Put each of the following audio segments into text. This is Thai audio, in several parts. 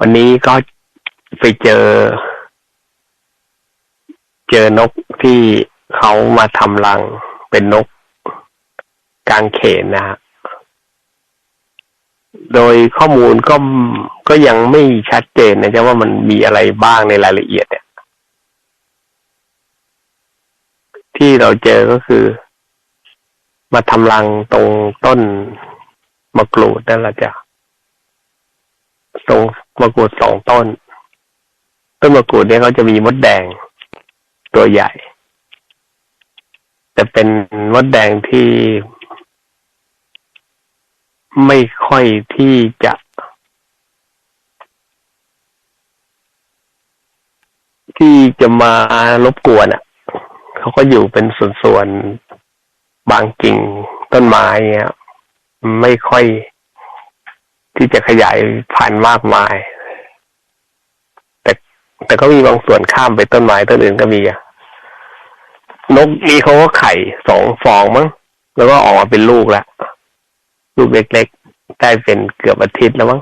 วันนี้ก็ไปเจอ เจอนกที่เขามาทำรังเป็นนกกางเขนนะฮะโดยข้อมูลก็ก็ยังไม่ชัดเจนนะจ๊ะว่ามันมีอะไรบ้างในรายละเอียดเนี่ย ที่เราเจอก็คือ มาทำรังตรงต้นมะกรูดนั่นแหละจ้ะ ตรงมะกรูดสองต้น ต้นมะกรูดเนี่ยเขาจะมีมดแดงตัวใหญ่ แต่เป็นมดแดงที่ไม่ค่อยที่จะที่จะมารบกวนอะ เขาก็อยู่เป็นส่วนๆ บางกิ่งต้นไม้เงี้ย ไม่ค่อย ที่จะขยายพันธุ์มากมาย แต่แต่ก็มีบางส่วนข้ามไปต้นไม้ต้นอื่นก็มีอะนกนี้เขาก็ไข่สองฟองมั้งแล้วก็ออกมาเป็นลูกล้วลูกเล็กๆได้เป็นเกือบอาทิตย์แล้วมั้ง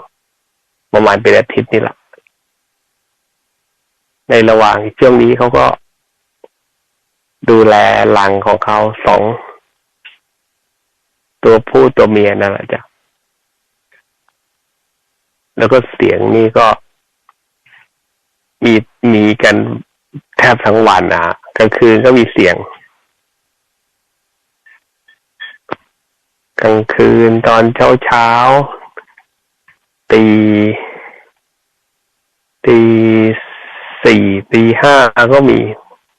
ประมาณเป็นอาทิตย์นี่แหละในระหว่างช่วงนี้เขาก็ ดูแลรังของเขาสอง ตัวผู้ตัวเมียนั่นแหละจ้ะ แล้วก็เสียงนี่ก็มีมีกันแทบทั้งวันนะฮะกลางคืนก็มีเสียง กลางคืนตอนเช้าเช้าตีตีสี่ตีห้าก็มี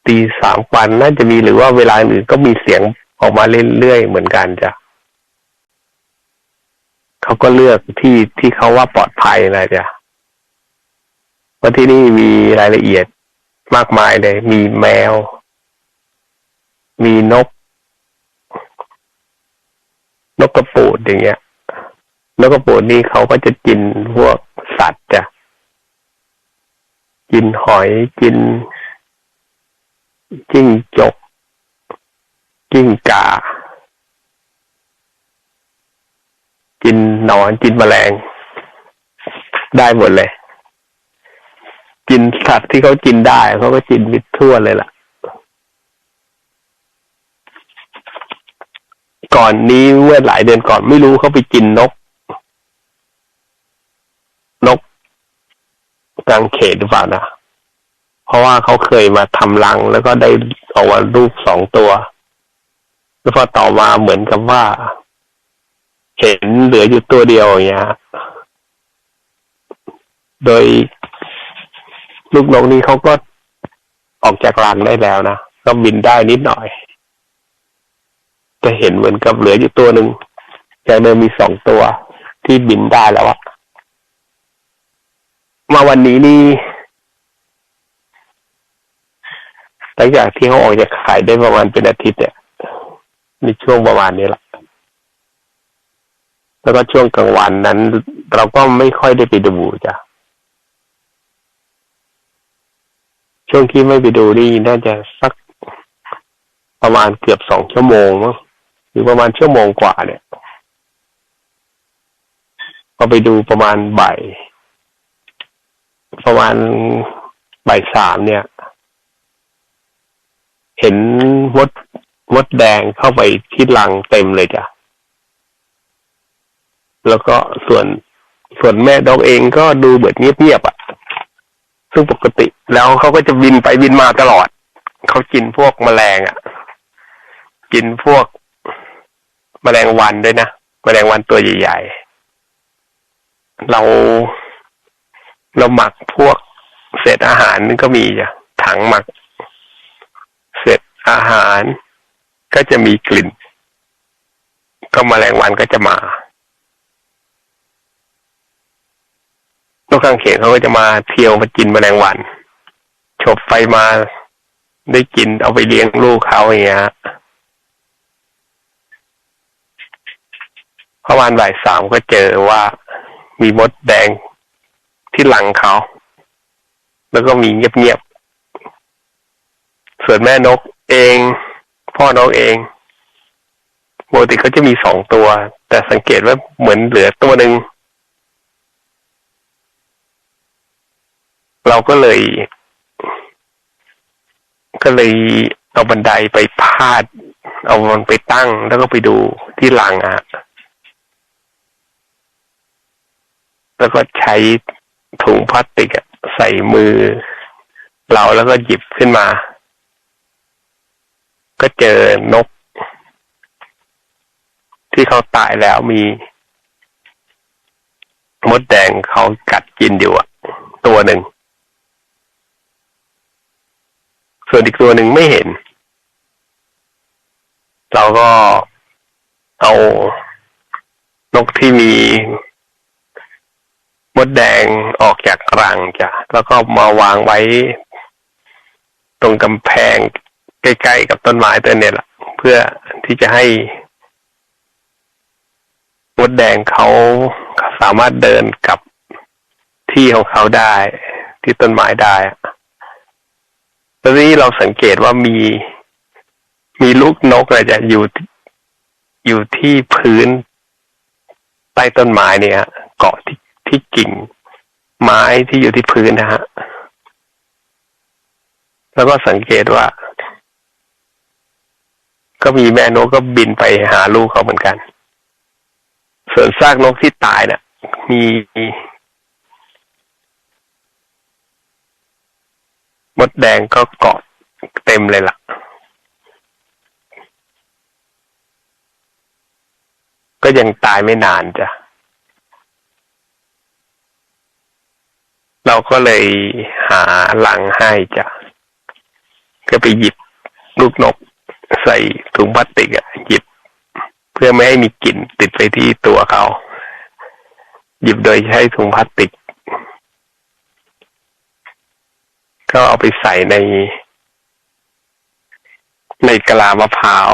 ตีสามวันน่าจะมีหรือว่าเวลาอื่นก็มีเสียงออกมาเรื่อยๆเหมือนกันจ้ะ เขาก็เลือกที่ที่เขาว่าปลอดภัยนะจ้ะเพราะที่นี่มีรายละเอียดมากมายเลย มีแมว มีนก นกกระปูดอย่างเงี้ย นกกระปูดนี่เขาก็จะกินพวกสัตว์จ้ะ กินหอย กินจิ้งจก กิ้งก่า กินหนอนกินแมลง ได้หมดเลย กินสัตว์ที่เขากินได้เขาก็กินมิดทั่วเลยล่ะ ก่อนนี้เมื่อหลายเดือนก่อนไม่รู้เขาไปกินนก นกกางเขนหรือเปล่านะเพราะว่าเขาเคยมาทำรังแล้วก็ได้ออกมาลูกสองตัว แล้วพอต่อมาเหมือนกับว่า เห็นเหลืออยู่ตัวเดียวอย่างเงี้ยโดยลูกนกนี้เขาก็ออกจากรังได้แล้วนะก็บินได้นิดหน่อย จะเห็นเหมือนกับเหลืออยู่ตัวหนึ่งจากเดิมมีสองตัวที่บินได้แล้วอะมาวันนี้นี่หลังจากที่เขาออกจากขายได้ประมาณเป็นอาทิตย์เนี่ยในช่วงประมาณนี้แหละ แล้วก็ช่วงกลางวันนั้น เราก็ไม่ค่อยได้ไปดูจ้ะช่วงที่ไม่ไปดูนี่น่าจะสักประมาณเกือบสองชั่วโมงมั้งหรือประมาณชั่วโมงกว่าเนี่ยก็ไปดูประมาณบ่ายประมาณบ่ายสามเนี่ย เห็นมดมดแดงเข้าไปที่รังเต็มเลยจ้ะ แล้วก็ส่วนส่วนแม่ดอกเองก็ดูเบิดเงียบๆอะ ซึ่งปกติแล้วเขาก็จะบินไปบินมาตลอด เขากินพวกแมลงอะ กินพวกแมลงวันด้วยนะแมลงวันตัวใหญ่ๆ เราเราหมักพวกเศษอาหารนี่ก็มีจ้ะถังหมัก เศษอาหารก็จะมีกลิ่น ก็แมลงวันก็จะมา นกกางเขนเขาก็จะมาเที่ยวมากินแมลงวันฉบไฟมาได้กินเอาไปเลี้ยงลูกเขาอย่างเงี้ยประมาณบ่ายสามก็เจอว่ามีมดแดงที่หลังเขา แล้วก็มีเงียบๆ ส่วนแม่นกเอง พ่อนกเองปกติเขาจะมีสองตัว แต่สังเกตว่าเหมือนเหลือตัวหนึ่ง เราก็เลย ก็เลยเอาบันไดไปพาด เอามันไปตั้งแล้วก็ไปดูที่หลังอะ แล้วก็ใช้ถุงพลาสติกใส่มือ เราแล้วก็หยิบขึ้นมา ก็เจอนก ที่เขาตายแล้วมีมดแดงเขากัดกินอยู่อะตัวหนึ่ง ส่วนอีกตัวหนึ่งไม่เห็น เราก็เอานกที่มีมดแดงออกจากรังจ้ะ แล้วก็มาวางไว้ ตรงกำแพงใกล้ๆกับต้นไม้ต้นนี้แหละเพื่อที่จะให้ มดแดงเขาสามารถเดินกับที่ของเขาได้ ที่ต้นไม้ได้ ตอนนี้เราสังเกตว่ามี มีลูกนกอะไรจะอยู่อยู่ที่พื้นใต้ต้นไม้เนี่ยเกาะที่ที่กิ่ง ไม้ที่อยู่ที่พื้นนะฮะ แล้วก็สังเกตว่า ก็มีแม่นกก็บินไปหาลูกเขาเหมือนกัน ส่วนซากนกที่ตายเนะ่ะ มี มดแดงก็เกาะเต็มเลยล่ะ ก็ยังตายไม่นานจ้ะ เราก็เลยหาหลังให้จ้ะ ก็ไปหยิบลูกนกใส่ถุงพลาสติกอะหยิบ เพื่อไม่ให้มีกลิ่นติดไปที่ตัวเขา หยิบโดยใช้ถุงพลาสติก ก็เอาไปใส่ใน ในกะลามะพร้าว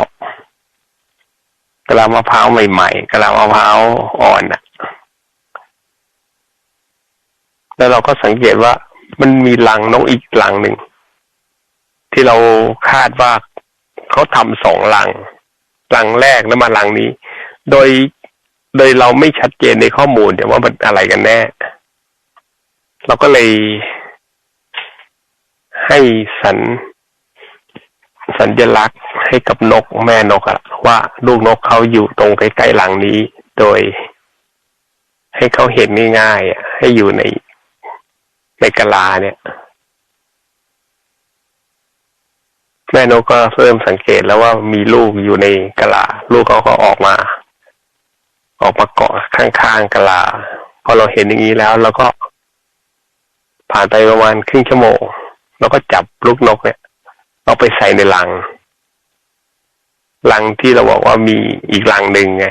กะลามะพร้าวใหม่ๆกะลามะพร้าวอ่อนอะแล้วเราก็สังเกตว่ามันมีรังนกอีกรังหนึ่ง ที่เราคาดว่าเขาทำสองรังรังแรกแล้วมารังนี้ โดยโดยเราไม่ชัดเจนในข้อมูลแต่ว่ามันอะไรกันแน่ เราก็เลย ให้สัญสัญลักษณ์ให้กับนกแม่นกอะว่าลูกนกเขาอยู่ตรงใกล้ๆหลังนี้ โดย ให้เขาเห็นง่ายๆให้อยู่ในในกะลาเนี่ย แม่นกก็เริ่มสังเกตแล้วว่ามีลูกอยู่ในกะลา ลูกเขาก็ออกมา ออกมาเกาะข้างๆกะลา พอเราเห็นอย่างนี้แล้วเราก็ผ่านไปประมาณครึ่งชั่วโมง เราก็จับลูกนกเนี่ยเอาไปใส่ในลังลังที่เราบอกว่ามีอีกลังหนึ่งไง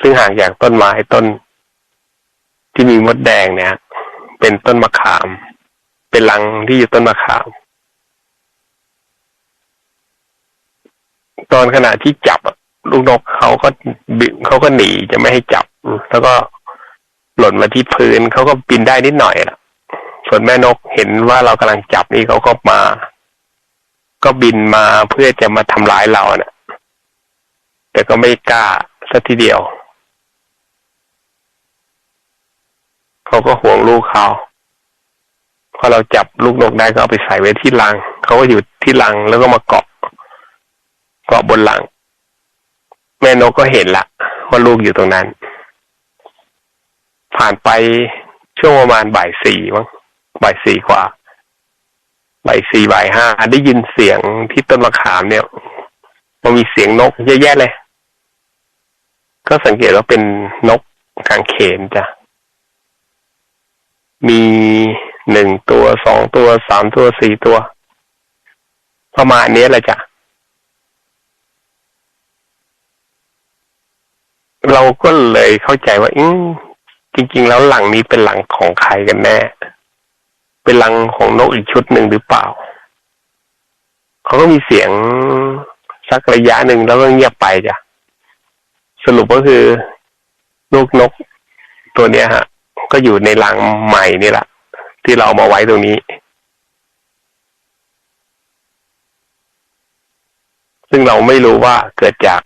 ซึ่งห่างจากต้นไม้ต้น ที่มีมดแดงเนี่ย เป็นต้นมะขาม เป็นลังที่อยู่ต้นมะขาม ตอนขณะที่จับลูกนกเขาก็บิเขาก็หนีจะไม่ให้จับ แล้วก็หล่นมาที่พื้นเขาก็บินได้นิดหน่อยละ ส่วนแม่นกเห็นว่าเรากำลังจับนี่เขาก็มา ก็บินมาเพื่อจะมาทำร้ายเราเนะ่ะ แต่ก็ไม่กล้าสักทีเดียว เขาก็ห่วงลูกเขาพอเราจับลูกนกได้ก็เอาไปใส่ไว้ที่รัง เขาก็อยู่ที่รังแล้วก็มาเกาะ เกาะบนหลัง แม่นกก็เห็นละว่าลูกอยู่ตรงนั้น ผ่านไปช่วงประมาณบ่ายสี่มั้ง บ่ายสี่กว่าบ่ายสี่บ่ายห้าได้ยินเสียงที่ต้นมะขามเนี่ย มันมีเสียงนกเยอะแยะเลย ก็สังเกตว่าเป็นนกกางเขนจ้ะ มีหนึ่งตัวสองตัวสามตัวสี่ตัว ประมาณนี้แหละจ้ะเราก็เลยเข้าใจว่าอืจริง ๆ แล้วหลังนี้เป็นหลังของใครกันแน่ เป็นหลังของนกอีกชุดหนึ่งหรือเปล่า เขาก็มีเสียงสักระยะหนึ่งแล้วก็เงียบไปจ้ะ สรุปก็คือลูกนกตัวเนี้ยฮะ ก็อยู่ในหลังใหม่นี่แหละที่เราเอามาไว้ตรงนี้ ซึ่งเราไม่รู้ว่าเกิดจาก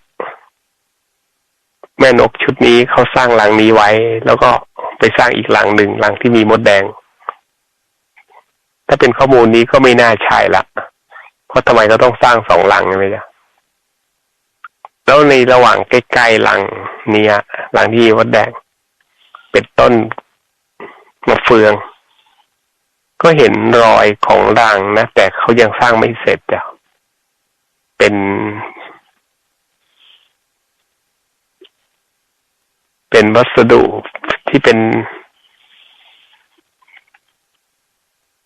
แม่นกชุดนี้เขาสร้างหลังนี้ไว้ แล้วก็ไปสร้างอีกหลังหนึ่งหลังที่มีมดแดง ถ้าเป็นข้อมูลนี้ก็ไม่น่าใช่ละเพราะทำไมก็ต้องสร้างสองรังใช่ไหมจ๊ะแล้วในระหว่างใกล้ๆรังเนี้ยรังที่วัดแดง เป็นต้นมะเฟือง ก็เห็นรอยของรังนะแต่เขายังสร้างไม่เสร็จจ้ะเป็นเป็นวัสดุที่เป็น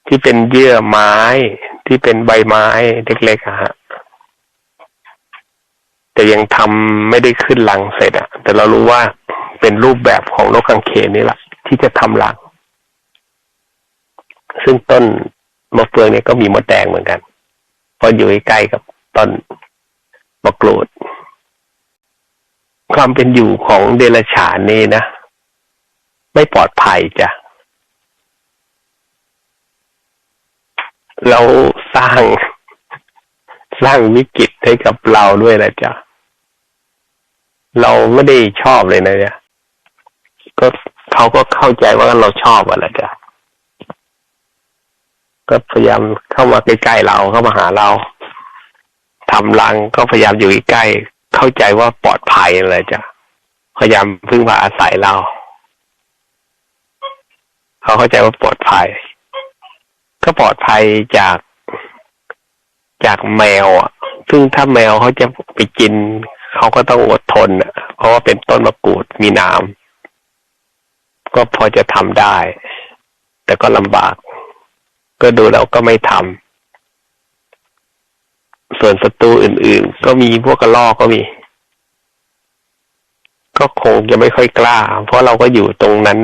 ที่เป็นเยื่อไม้ที่เป็นใบไม้เล็กๆอะฮะแต่ยังทำไม่ได้ขึ้นรังเสร็จอะแต่เรารู้ว่าเป็นรูปแบบของนกกังเขนนี่แหละที่จะทำรัง ซึ่งต้นมะเฟืองเนี่ยก็มีมดแดงเหมือนกันเพราะอยู่ใกล้กับต้นมะกรูด ความเป็นอยู่ของเดรัจฉานนี่นะ ไม่ปลอดภัยจ้ะ เราสร้างสร้างวิกฤตให้กับเราด้วยนะจ๊ะ เราไม่ได้ชอบเลยนะเนี่ยก็เขาก็เข้าใจว่าเราชอบอะไรจ้ะก็พยายามเข้ามาใกล้ๆเราเข้ามาหาเราทำรังก็พยายามอยู่ใกล้เข้าใจว่าปลอดภัยอะไรจ้ะพยายามพึ่งพาอาศัยเรา เขาเข้าใจว่าปลอดภัย ก็ปลอดภัยจากจากแมวอะ ซึ่งถ้าแมวเขาจะไปกิน เขาก็ต้องอดทนอะ เพราะว่าเป็นต้นมะกรูดมีน้ำก็พอจะทำได้ แต่ก็ลำบาก ก็ดูแล้วก็ไม่ทำส่วนศัตรูอื่น ๆ ก็มีพวกกระรอกก็มี ก็คงจะไม่ค่อยกล้า เพราะเราก็อยู่ตรงนั้น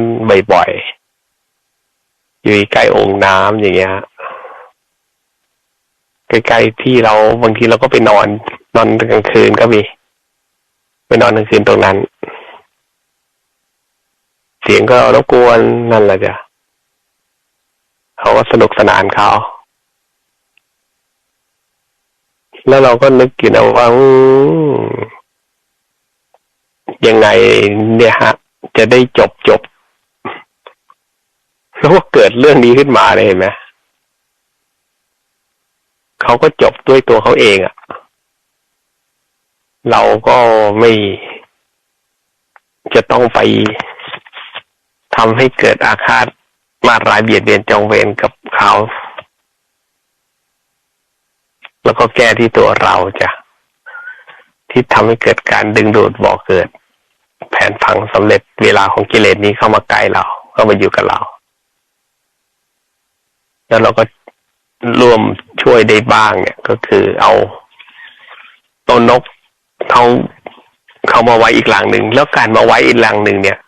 บ่อยๆ อยู่ใกล้องค์น้ำอย่างเงี้ยใกล้ๆที่เราบางทีเราก็ไปนอน นอนกลางคืนก็มีไปนอนกลางคืนตรงนั้น เสียงก็รบกวนนั่นแหละจ้ะเขาก็สนุกสนานเขาแล้วเราก็นึกอยู่นะว่ายังไงเนี่ยฮะ จะได้จบจบ แล้วก็เกิดเรื่องนี้ขึ้นมาเลยเห็นไหมเขาก็จบด้วยตัวเขาเองอะ่ะ เราก็ไม่จะต้องไปทำให้เกิดอาฆาตมาร้ายเบียดเบียนจองเวรกับเขา แล้วก็แก้ที่ตัวเราจ้ะที่ทำให้เกิดการดึงดูดบ่อเกิด แผนพังสำเร็จเวลาของกิเลสนี้เข้ามาใกล้เรา เข้ามาอยู่กับเรา แล้วเราก็ร่วมช่วยได้บ้างเนี่ย ก็คือเอาต้นนกเขาเขามาไว้อีกหลังหนึ่งแล้วการมาไว้อีกหลังหนึ่งเนี่ย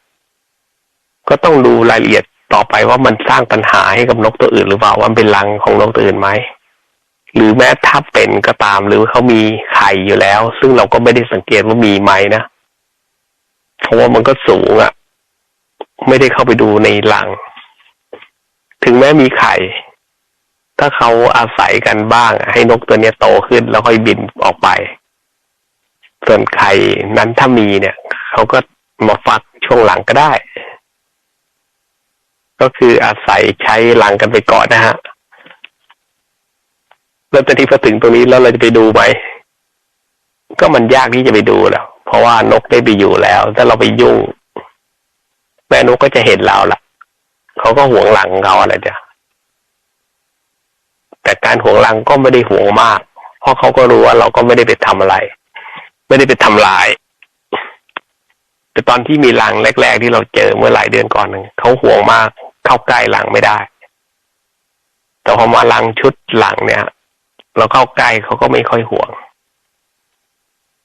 ก็ต้องดูรายละเอียดต่อไปว่ามันสร้างปัญหาให้กับนกตัวอื่นหรือเปล่าว่าเป็นรังของนกตัวอื่นไหมหรือแม้ถ้าเป็นก็ตามหรือเขามีไข่อยู่แล้ว ซึ่งเราก็ไม่ได้สังเกตว่ามีไหมนะเพราะว่ามันก็สูงอะ่ะ ไม่ได้เข้าไปดูในรัง ถึงแม้มีไข่ ถ้าเขาอาศัยกันบ้าง ให้นกตัวนี้โตขึ้นแล้วค่อยบินออกไป ส่วนไข่นั้นถ้ามีเนี่ย เขาก็มาฟักช่วงหลังก็ได้ ก็คืออาศัยใช้หลังกันไปก่อนนะฮะ แล้วตอนที่พอถึงตรงนี้แล้วเราจะไปดูไหมก็มันยากที่จะไปดูแล้ว เพราะว่านกได้ไปอยู่แล้ว ถ้าเราไปยุ่งแม่นกก็จะเห็นเราละเขาก็ห่วงหลังเขาอะไรจ้ะ แต่การห่วงหลังก็ไม่ได้ห่วงมาก เพราะเขาก็รู้ว่าเราก็ไม่ได้ไปทำอะไร ไม่ได้ไปทำลาย แต่ตอนที่มีหลังแรก ๆ ที่เราเจอเมื่อหลายเดือนก่อนนึงเขาห่วงมาก เข้าใกล้หลังไม่ได้ แต่พอมาหลังชุดหลังเนี่ย เราเข้าใกล้เขาก็ไม่ค่อยห่วง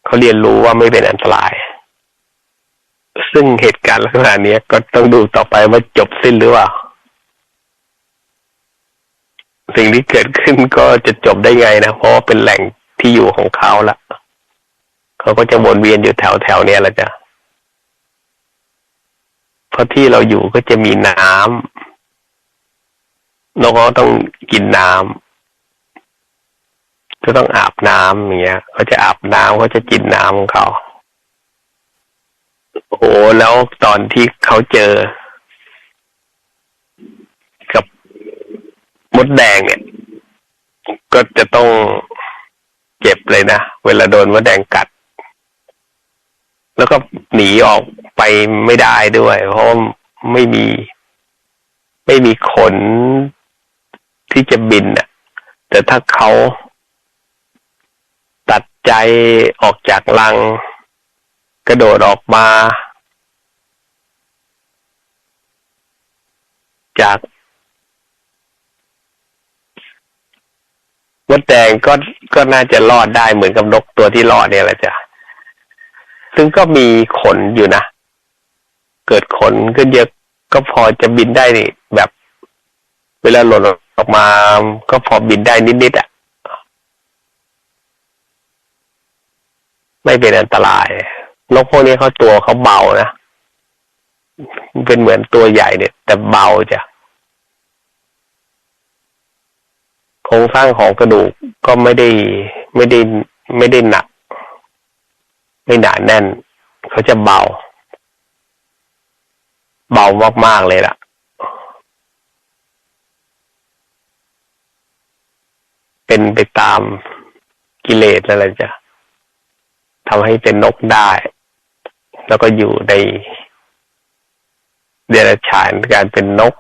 เขาเรียนรู้ว่าไม่เป็นอันตราย ซึ่งเหตุการณ์ลักษณะนี้ก็ต้องดูต่อไปว่าจบสิ้นหรือเปล่า สิ่งที่เกิดขึ้นก็จะจบได้ไงนะ เพราะว่าเป็นแหล่งที่อยู่ของเขาละเขาก็จะวนเวียนอยู่แถวแถวเนี้ยแหละจ้ะเพราะที่เราอยู่ก็จะมีน้ำเราก็ต้องกินน้ำก็ต้องอาบน้ำอย่างเงี้ยเขาจะอาบน้ำเขาจะกินน้ำของเขาโอ้แล้วตอนที่เขาเจอ กับ มดแดงเนี่ย ก็จะต้องเจ็บเลยนะ เวลาโดนมดแดงกัด แล้วก็หนีออกไปไม่ได้ด้วย เพราะไม่มี ไม่มีขนที่จะบินอะ แต่ถ้าเขาตัดใจออกจากรัง กระโดดออกมา จาก มดแดงก็ก็น่าจะรอดได้เหมือนกับนกตัวที่รอดเนี่ยแหละจ้ะซึ่งก็มีขนอยู่นะ เกิดขนก็เยอะก็พอจะบินได้นี่แบบ เวลาหล่นออกมาก็พอบินได้นิดๆอะ ไม่เป็นอันตรายนกพวกนี้เขาตัวเขาเบานะ เป็นเหมือนตัวใหญ่เนี่ย แต่เบาจ้ะ โครงสร้างของกระดูกก็ไม่ได้ไม่ได้ไม่ได้หนัก ไม่หนาแน่น เขาจะเบา เบามาก ๆ เลยล่ะ เป็นไปตามกิเลสอะไรจะทำให้เป็นนกได้ แล้วก็อยู่ในเดรัจฉานการเป็นนก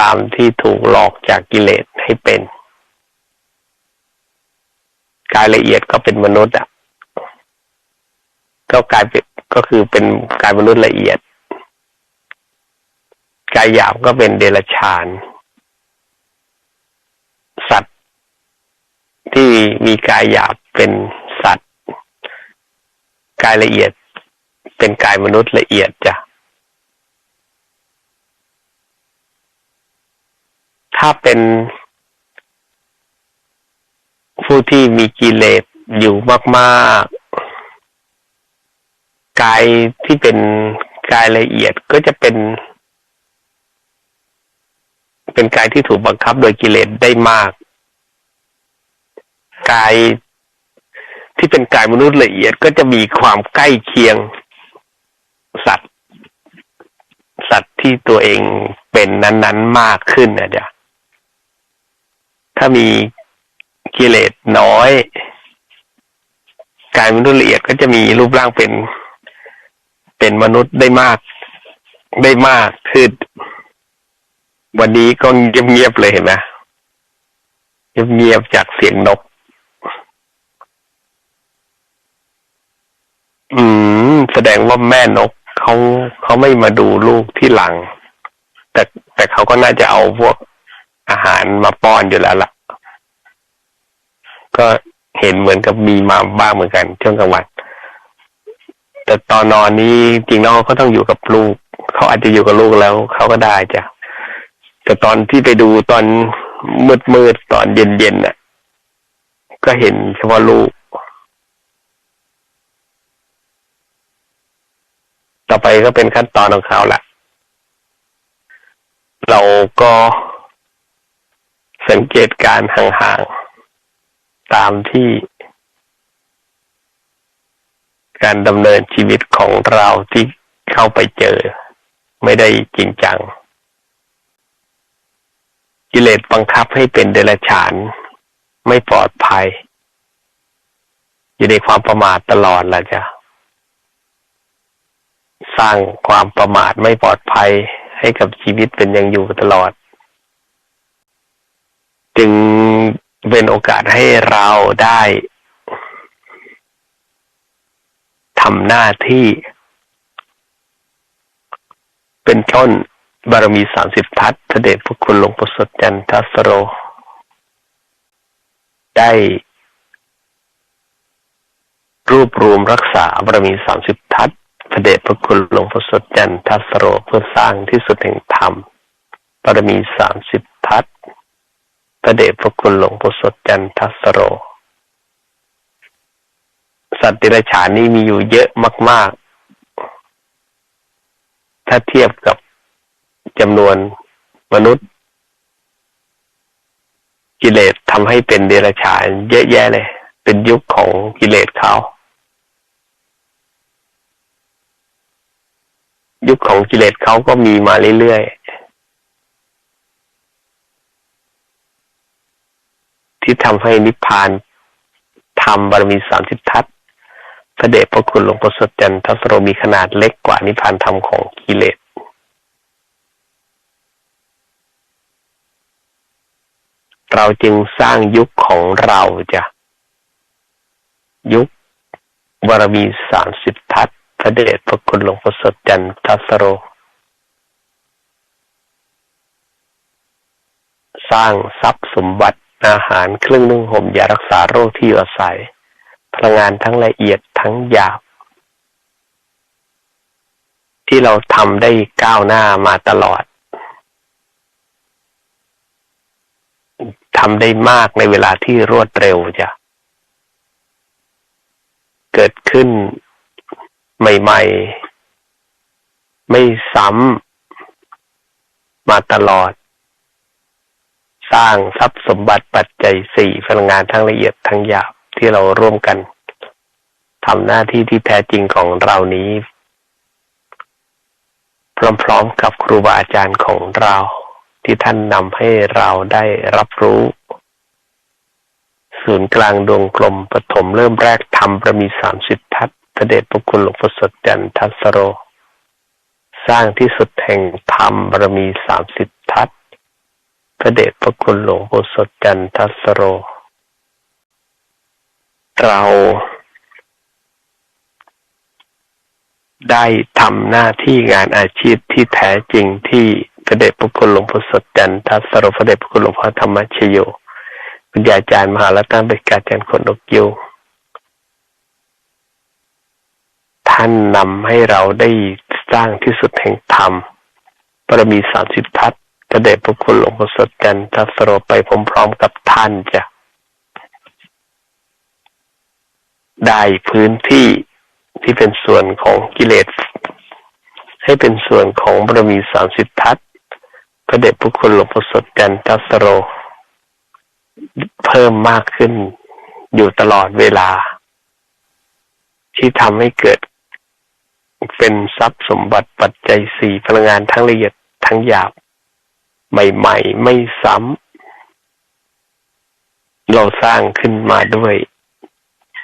ตามที่ถูกหลอกจากกิเลส ให้เป็นกายละเอียดก็เป็นมนุษย์อะ ก็กลายเป็นก็คือเป็นกายมนุษย์ละเอียด กายหยาบก็เป็นเดรัจฉาน สัตว์ ที่มีกายหยาบเป็นสัตว์ กายละเอียด เป็นกายมนุษย์ละเอียดจ้ะถ้าเป็น ผู้ที่มีกิเลสอยู่มากๆ กายที่เป็นกายละเอียดก็จะเป็น เป็นกายที่ถูกบังคับโดยกิเลสได้มาก กายที่เป็นกายมนุษย์ละเอียดก็จะมีความใกล้เคียงสัตว์ สัตว์ที่ตัวเองเป็นนั้น ๆ มากขึ้นนะจ๊ะถ้ามี กิเลสน้อยกายมนุษย์ละเอียดก็จะมีรูปร่างเป็น เป็นมนุษย์ได้มาก ได้มากขึ้นวันนี้ก็เงียบๆเลยเห็นไหมเงียบๆจากเสียงนก อืม แสดงว่าแม่นกเขาเขาไม่มาดูลูกที่หลัง แต่แต่เขาก็น่าจะเอาพวกอาหารมาป้อนอยู่แล้วล่ะ ก็เห็นเหมือนกับมีมาบ้างเหมือนกันช่วงกลางวันแต่ตอนนอนนี้จริงๆแล้วเขาต้องอยู่กับลูกเขาอาจจะอยู่กับลูกแล้วเขาก็ได้จ้ะแต่ตอนที่ไปดูตอนมืดๆตอนเย็นๆน่ะ ก็เห็นเฉพาะลูก ต่อไปก็เป็นขั้นตอนของเขาแหละเราก็สังเกตการห่างๆ ตามที่การดำเนินชีวิตของเราที่เข้าไปเจอ ไม่ได้จริงจัง กิเลสบังคับให้เป็นเดรัจฉาน ไม่ปลอดภัย อยู่ในความประมาทตลอดละจ้ะสร้างความประมาทไม่ปลอดภัยให้กับชีวิตเป็นยังอยู่ตลอด จึง เป็นโอกาสให้เราได้ทำหน้าที่ เป็นต้นบารมีสามสิบทัศเด็จพระคุณหลวงปู่สดจันทสโร ได้รวบรวมรักษาบารมีสามสิบทัศพระเดชพระคุณหลวงพ่สดจันทัสโรเพื่อสร้างที่สุดแห่งธรรมบารมีสามสิบทัศ พระเดชพระคุณหลวงพ่อสดจันทัสโร สัตว์ติรฉานนี้มีอยู่เยอะมาก ๆ ถ้าเทียบกับจำนวนมนุษย์ กิเลสทำให้เป็นเดรัจฉานเยอะแยะเลย เป็นยุคของกิเลสเขายุคของกิเลสเขาก็มีมาเรื่อย ที่ทำให้นิพพานทำบารมีสามสิบทัศพระเดชพระคุณหลวงพ่อสดจันทัสโรมีขนาดเล็กกว่านิพพานธรรมของกิเลสเราจึงสร้างยุคของเราจะยุคบารมีสามสิบทัศพระเดชพระคุณหลวงพ่อสดจันทัสโร สร้างทรัพย์สมบัติ อาหารเครื่องนึ่งห่มยารักษาโรคที่อยู่อาศัย พลังงานทั้งละเอียดทั้งหยาบ ที่เราทำได้ก้าวหน้ามาตลอดทำได้มากในเวลาที่รวดเร็วจ้ะเกิดขึ้นใหม่ ๆ ไม่ซ้ำมาตลอด สร้างทรัพย์สมบัติปัจจัยสี่พลังงานทั้งละเอียดทั้งหยาบที่เราร่วมกันทำหน้าที่ที่แท้จริงของเรานี้ พร้อมๆกับครูบาอาจารย์ของเรา ที่ท่านนำให้เราได้รับรู้ ศูนย์กลางดวงกลมปฐมเริ่มแรกทำประมีสามสิบทัศพระเดชพระคุณหลวงพ่อสดจันทัสโร สร้างที่สุดแห่งธรรมบารมีสามสิบทัศ พระเดชพระคุณหลวงพ่อสดจันทัสโร เราได้ทำหน้าที่งานอาชีพที่แท้จริงที่พระเดชพระคุณหลวงพ่อสดจันทัสโรพระเดชพระคุณหลวงพ่อธรรมชโยวิญญาจารย์มหาลัตนเบิกาจารย์คนนกยูท่านนำให้เราได้สร้างที่สุดแห่งธรรมบารมีสามสิบทัศ จะเดชพระคุณหลวงพ่อสดกันทัสโรไปพร้อมๆกับท่านจะได้พื้นที่ที่เป็นส่วนของกิเลส ให้เป็นส่วนของบารมีสามสิบทัศพระเดชพระคุณหลวงพ่อสดกันทัสโร เพิ่มมากขึ้นอยู่ตลอดเวลา ที่ทำให้เกิด เป็นทรัพย์สมบัติปัจจัยสี่พลังงานทั้งละเอียดทั้งหยาบ ใหม่ๆ ไม่ซ้ำเราสร้างขึ้นมาด้วย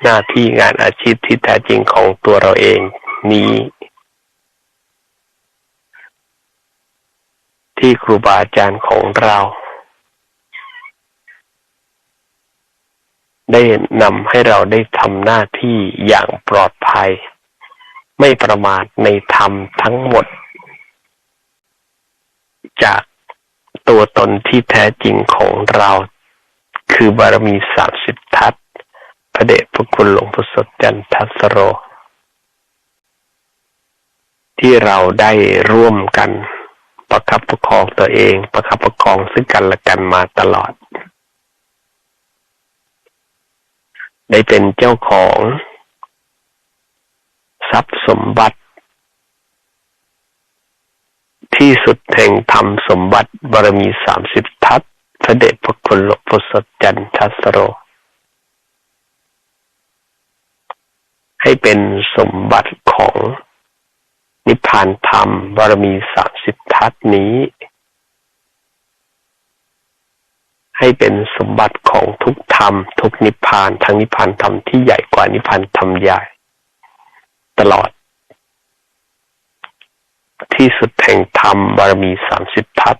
หน้าที่งานอาชีพที่แท้จริงของตัวเราเองนี้ ที่ครูบาอาจารย์ของเรา ได้นำให้เราได้ทำหน้าที่อย่างปลอดภัย ไม่ประมาทในธรรมทั้งหมด จาก ตัวตนที่แท้จริงของเรา คือบารมีสามสิบทัศพระเดชพระคุณหลวงพ่อสดจันทัสโร ที่เราได้ร่วมกันประคับประคองตัวเอง ประคับประคองซึ่งกันและกันมาตลอด ได้เป็นเจ้าของ ทรัพย์สมบัติ ที่สุดแห่งธรรมสมบัติบารมีสามสิบทัศพระเดชพระคุณหลวงพ่อสดจันทัสโร ให้เป็นสมบัติของนิพพานธรรมบารมีสามสิบทัศนี้ ให้เป็นสมบัติของทุกธรรม ทุกนิพพานทั้งนิพพานธรรมที่ใหญ่กว่านิพพานธรรมใหญ่ ตลอด ที่สุดแห่งธรรมบารมีสามสิบทัศ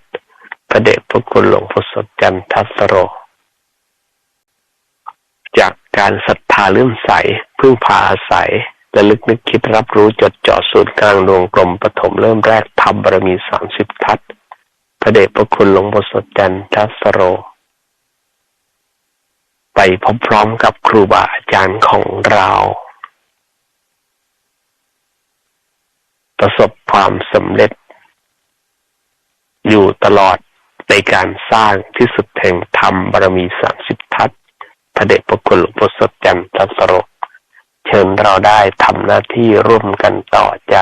พระเดชพระคุณหลวงพ่อสดจันทัสโร จากการศรัทธาเลื่อมใส พึ่งพาอาศัยและลึกนึกคิดรับรู้จดจ่อสูตรกลางดวงกลมปฐมเริ่มแรกธรรมบารมีสามสิบทัศพระเดชพระคุณหลวงพ่อสดจันทัสโร ไปพร้อมๆกับครูบาอาจารย์ของเรา ประสบความสำเร็จ อยู่ตลอดในการสร้างที่สุดแห่งธรรมบารมีสามสิบทัศพระเดชพระคุณหลวงพ่อสดจันทร์ทัสโรเชิญเราได้ทำหน้าที่ร่วมกันต่อจะ